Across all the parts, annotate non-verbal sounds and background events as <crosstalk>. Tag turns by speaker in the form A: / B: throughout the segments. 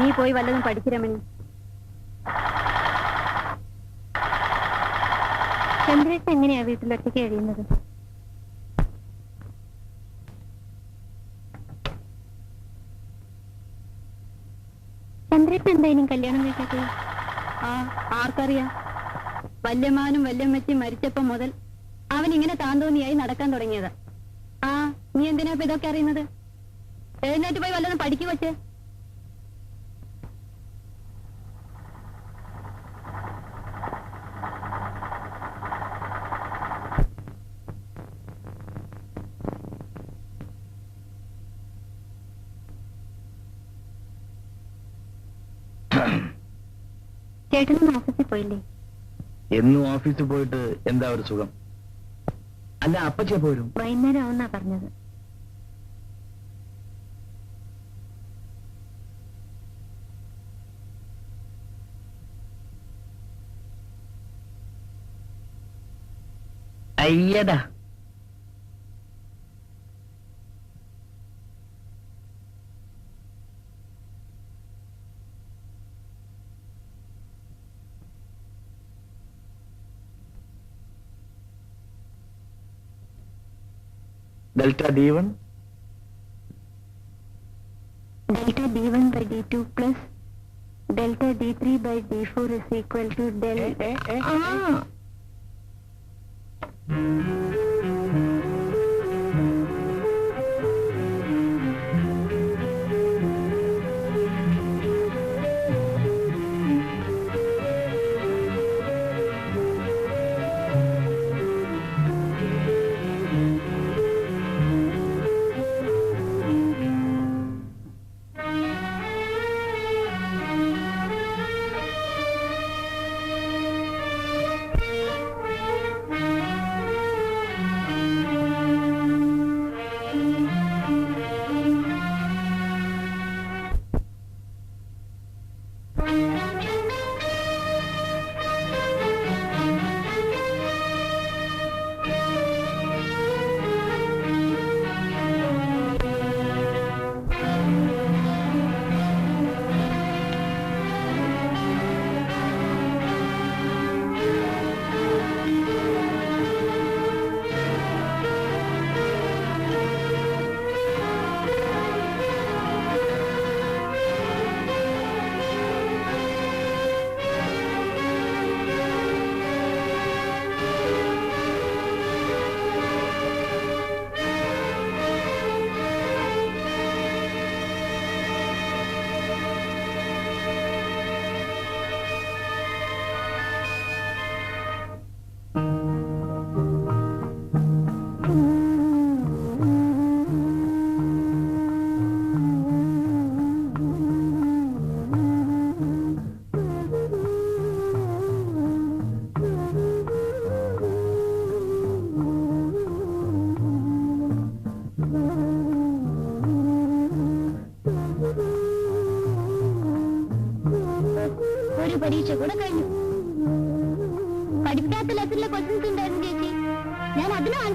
A: നീ പോയി വല്ലതും പഠിച്ചു ചന്ദ്രേട്ട എങ്ങനെയാ വീട്ടിലൊറ്റയ്ക്ക് കഴിയുന്നത്? ചന്ദ്രേട്ടൻ എന്താ ഇനി കല്യാണം കഴിക്കാത്തത്? ആ ആർക്കറിയാം. വല്യമാനും വല്യമ്മച്ചും മരിച്ചപ്പോ മുതൽ അവൻ ഇങ്ങനെ താന്തോന്നിയായി നടക്കാൻ തുടങ്ങിയത്. ആ നീ എന്തിനാ ഇതൊക്കെ അറിയുന്നത്? എഴുന്നേറ്റ് പോയി വല്ലതും പഠിക്കു വച്ചേ ചേട്ടനും ഓഫീസിൽ പോയില്ലേ?
B: എന്നും ഓഫീസിൽ പോയിട്ട് എന്താ ഒരു സുഖം? അല്ല അപ്പച്ചേ പോരും
A: വൈകുന്നേരം ആവുന്നാ പറഞ്ഞത്.
B: അയ്യടാ.
A: delta d1 delta d1 by d2 plus delta d3 by d4 is equal to delta eh, eh, eh, ah.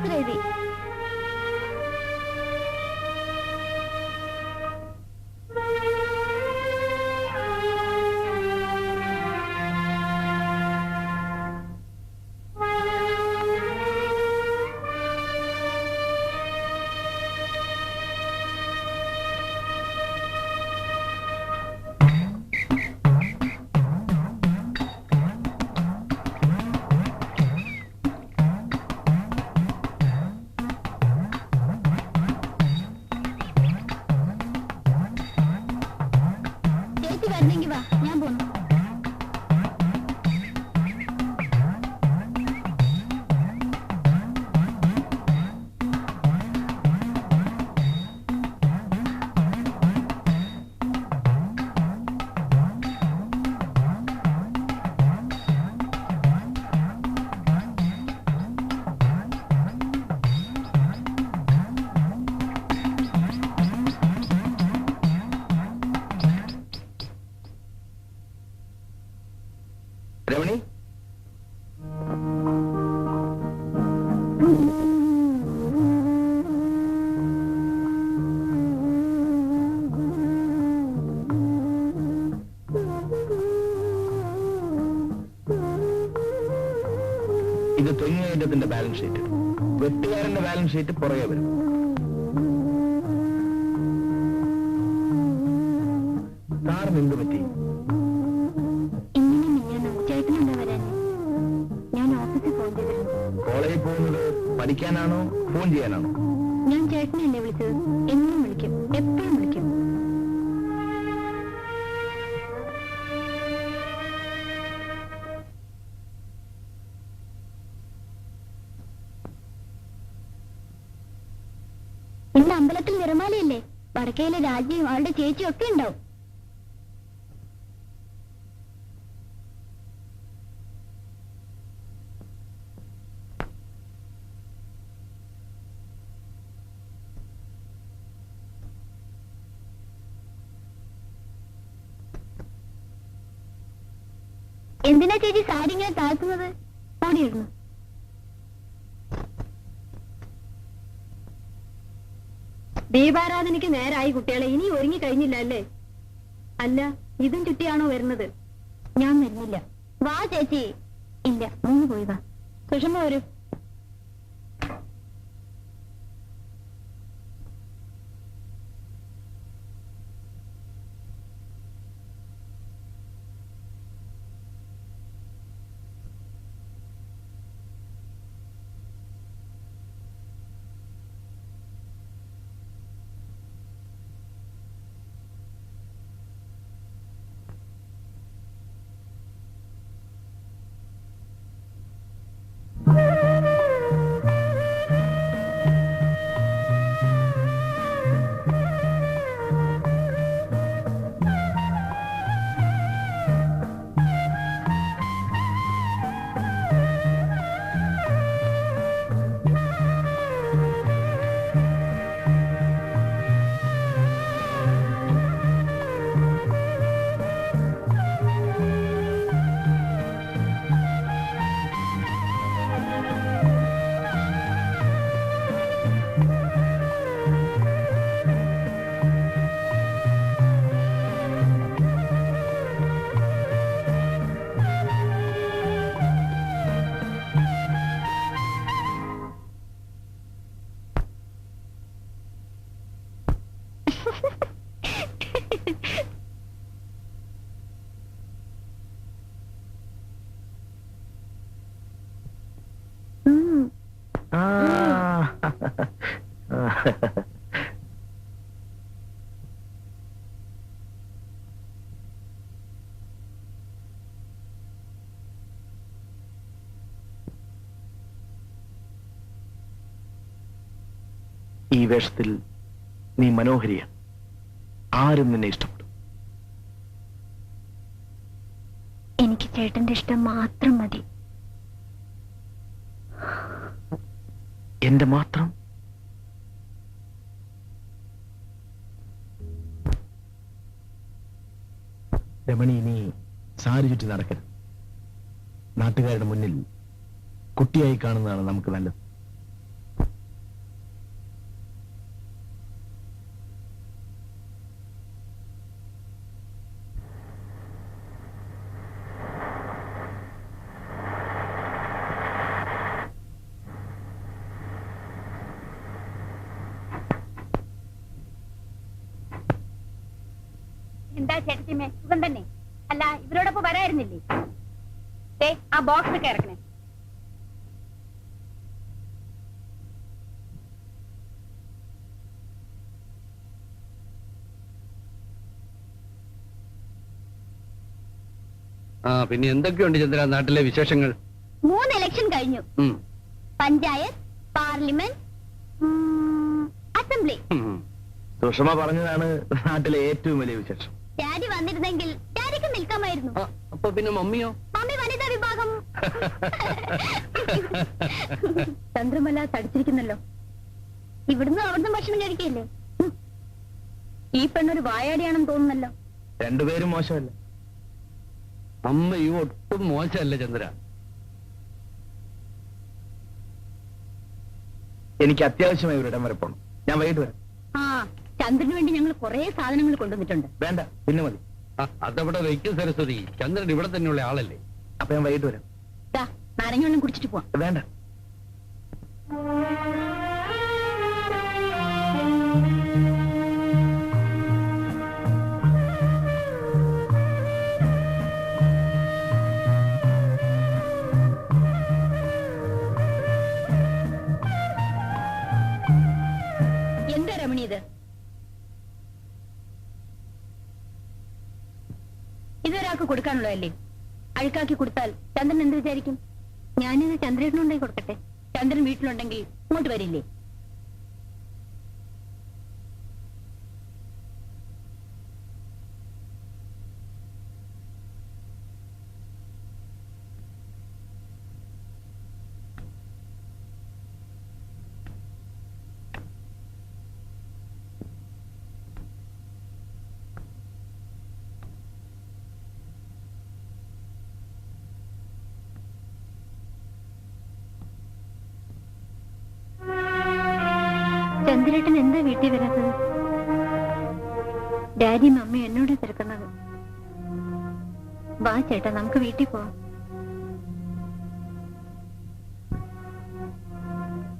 A: రేది
B: രമണി? ഇത് തൊഴിലായിരത്തിന്റെ ബാലൻസ് ഷീറ്റ്. വെട്ടുകാരന്റെ ബാലൻസ് ഷീറ്റ് പുറകെ വരും. സാറിന് എന്ത് പറ്റി. പഠിക്കാനാണോ ഫോൺ ചെയ്യാനാണോ?
A: ഞാൻ ചേട്ടനല്ലേ വിളിച്ചത്. എന്നും വിളിക്കും. എപ്പോഴും വിളിക്കും. ഇന്ന് അമ്പലത്തിൽ നിറമാലയല്ലേ? വടക്കയിലെ രാജ്യവും അവളുടെ ചേച്ചിയും ഒക്കെ ഉണ്ടാവും. എന്തിനാ ചേച്ചി സാരി ഇങ്ങനെ താഴ്ത്തുന്നത്? ഓടിയിരുന്നു ദീപാരാധനയ്ക്ക് നേരായി കുട്ടികളെ ഇനി ഒരുങ്ങി കഴിഞ്ഞില്ല അല്ലേ അല്ല ഇതും ചുറ്റിയാണോ വരുന്നത്? ഞാൻ വരുന്നില്ല. വാ ചേച്ചി. ഇല്ല ഒന്ന് പോയി വാ. സുഷമ വരൂ.
B: ഈ വേഷത്തിൽ നീ മനോഹരിയാണ്. ആരും നിന്നെ ഇഷ്ടപ്പെടും.
A: എനിക്ക് ചേട്ടന്റെ ഇഷ്ടം മാത്രം മതി.
B: എന്റെ മാത്രം? രമണി ഇനി സാരി ചുറ്റി നടക്കരുത്. നാട്ടുകാരുടെ മുന്നിൽ കുട്ടിയായി കാണുന്നതാണ് നമുക്ക് നല്ലത്.
A: എന്താ ചേട്ടത്തിമ്മേ സുഖം തന്നെ. അല്ല ഇവരോടൊപ്പം വരായിരുന്നില്ലേ? ആ ബോക്സ് ഒക്കെ ഇറക്കണേ.
C: ആ പിന്നെ എന്തൊക്കെയുണ്ട് ചന്ദ്ര നാട്ടിലെ വിശേഷങ്ങൾ?
A: മൂന്ന് ഇലക്ഷൻ കഴിഞ്ഞു.
C: ഉം,
A: പഞ്ചായത്ത് പാർലമെന്റ് അസംബ്ലി.
B: സുഷമ പറഞ്ഞതാണ് നാട്ടിലെ ഏറ്റവും വലിയ വിശേഷം.
A: ഡാഡി വന്നിരുന്നെങ്കിൽ ഡാഡിക്ക് നിൽക്കാമായിരുന്നു.
C: അപ്പൊ പിന്നെ മമ്മിയോ?
A: മമ്മി വനിതാ വിഭാഗം. <laughs> ചന്ദ്രമല തടിച്ചിരിക്കുന്നല്ലോ. ഇവിടുന്ന് അവിടുന്ന് ഭക്ഷണം കഴിക്കില്ലേ ഈ പെണ്ണൊരു വായാടിയാണെന്ന് തോന്നുന്നല്ലോ.
B: രണ്ടുപേരും മോശമല്ല?
C: അമ്മയും ഒട്ടും മോശമല്ല ചന്ദ്ര.
B: എനിക്ക് അത്യാവശ്യമായി ഒരിടം വരെ പോണം. ഞാൻ വൈകിട്ട് വരാം.
A: ആ. ചന്ദ്രന് വേണ്ടി ഞങ്ങൾ കുറെ സാധനങ്ങൾ കൊണ്ടുവന്നിട്ടുണ്ട്.
B: വേണ്ട പിന്നെ മതി.
C: അതവിടെ വയ്ക്കും സരസ്വതി. ചന്ദ്രൻ ഇവിടെ തന്നെയുള്ള ആളല്ലേ?
B: അപ്പൊ ഞാൻ വൈകിട്ട് വരാം.
A: ദാ, നാരങ്ങ വെള്ളം കുടിച്ചിട്ട് പോവാം.
B: വേണ്ട.
D: എന്താ രമണി ഇത്? ഇതൊരാൾക്ക് കൊടുക്കാനുള്ളതല്ലേ? അഴുക്കാക്കി കൊടുത്താൽ ചന്ദ്രൻ എന്ത് വിചാരിക്കും? ഞാനിത് ചന്ദ്രനുണ്ടായി കൊടുക്കട്ടെ. ചന്ദ്രൻ വീട്ടിലുണ്ടെങ്കിൽ ഇങ്ങോട്ട് വരില്ലേ? ചന്ദ്രേട്ടൻ എന്താ വീട്ടിൽ വരാത്തത്? ഡാഡി അമ്മയും എന്നോട് തിരക്കുന്നത്? വാ ചേട്ടാ നമുക്ക് വീട്ടിൽ പോവാം.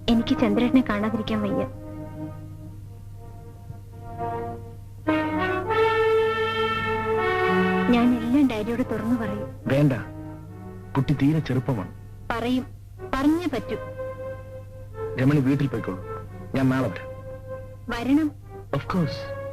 D: എനിക്ക് ചന്ദ്രേട്ടനെ കാണാതിരിക്കാൻ വയ്യ. ഞാൻ എല്ലാം ഡാഡിയോട് തുറന്നു പറയും.
B: വേണ്ട. കുട്ടി തീരെ ചെറുപ്പമാണ്.
D: പറയും. പറഞ്ഞേ പറ്റൂ.
B: രമണി വീട്ടിൽ പോയിക്കോളൂ. ഞാൻ നാളെ വരാം.
D: വരണം.
B: Of course